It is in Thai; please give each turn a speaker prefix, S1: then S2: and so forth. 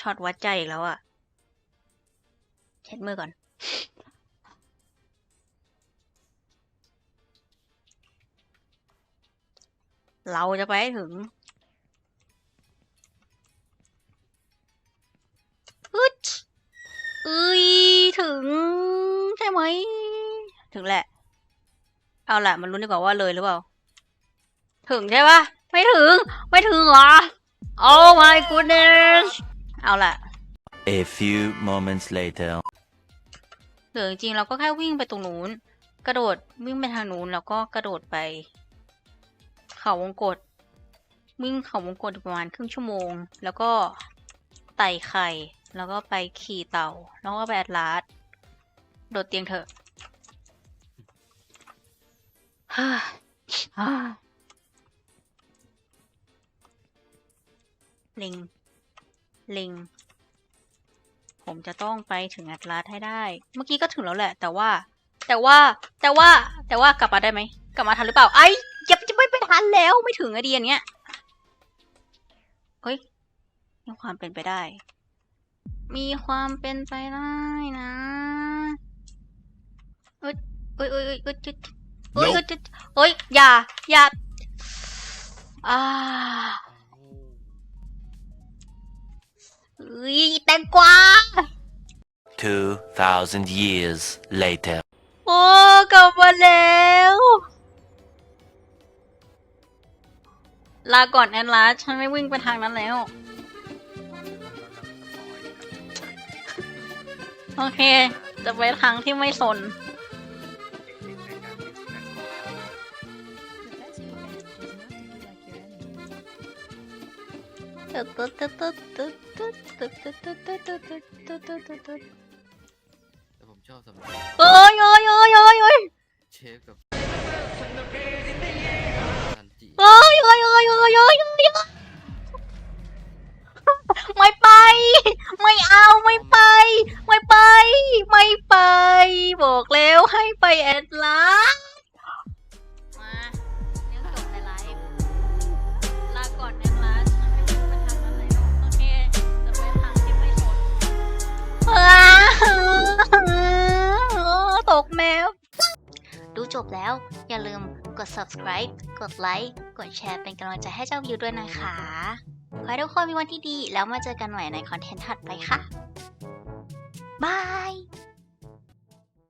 S1: ช็อตวัดใจอีกแล้วอะเช็ดมือก่อน เราจะไปถึงอึดเอ้ยถึง ใช่ไหม ถึงแหละ เอาละมันรู้นดีกว่าว่าเลยหรือเปล่า ถึงใช่ปะไม่ถึง ไม่ถึงเหรอ Oh my goodness เอาล่ะ
S2: A few moments later.
S1: หรือจริงๆเราก็แค่วิ่งไปตรงนู้น กระโดดวิ่งไปทางนู้นแล้วก็กระโดดไป เขาวงกตวิ่งเขาวงกตอยู่ประมาณครึ่งชั่วโมง แล้วก็ไต่ไข่ แล้วก็ไปขี่เต่า แล้วก็ไปแอดลาสโดดเตียงเถอะฮ่าฮ่าลิง ลิงผมจะต้องไปถึงแอตลาสให้ได้ เมื่อกี้ก็ถึงแล้วแหละ แต่ว่า แต่ว่า แต่ว่า แต่ว่ากลับมาได้ไหม กลับมาทันหรือเปล่า ไอ้ยับจะไม่ไปทันแล้ว ไม่ถึงไอเดียนเนี้ยเฮ้ย มีความเป็นไปได้ มีความเป็นไปได้นะเอ้ยเอ้ยเอ้ยเอ้ยเอ้ยเอ้ยเอ้ยอย่า อย่า อ่า อ้ยแตงกวา
S2: 2,000 years later.
S1: โอ้กลับมาแล้ว ลาก่อนแอนลาสฉันไม่วิ่งไปทางนั้นแล้ว โอเค จะไปทางที่ไม่สน ตึ๊ดตึ๊ดตึ๊ดตึ๊ดตึ๊ดตึ๊ดตึ๊ดตึ๊ดตึ๊ดตึ๊ดตึ๊ดตึ๊ดตึ๊ดตึ๊ดตึ๊ด
S3: แต่ผมชอบสำหรับ
S1: เอ้ยเอ้ยเอ้ยเอ้ยเอ้ย
S3: เชฟกับทัน
S1: จบแล้ว อย่าลืมกด subscribe กดไลค์กดแชร์เป็นกำลังใจให้เจ้าวิวด้วยนะคะ ขอให้ทุกคนมีวันที่ดี แล้วมาเจอกันใหม่ในคอนเทนต์ถัดไปค่ะ บาย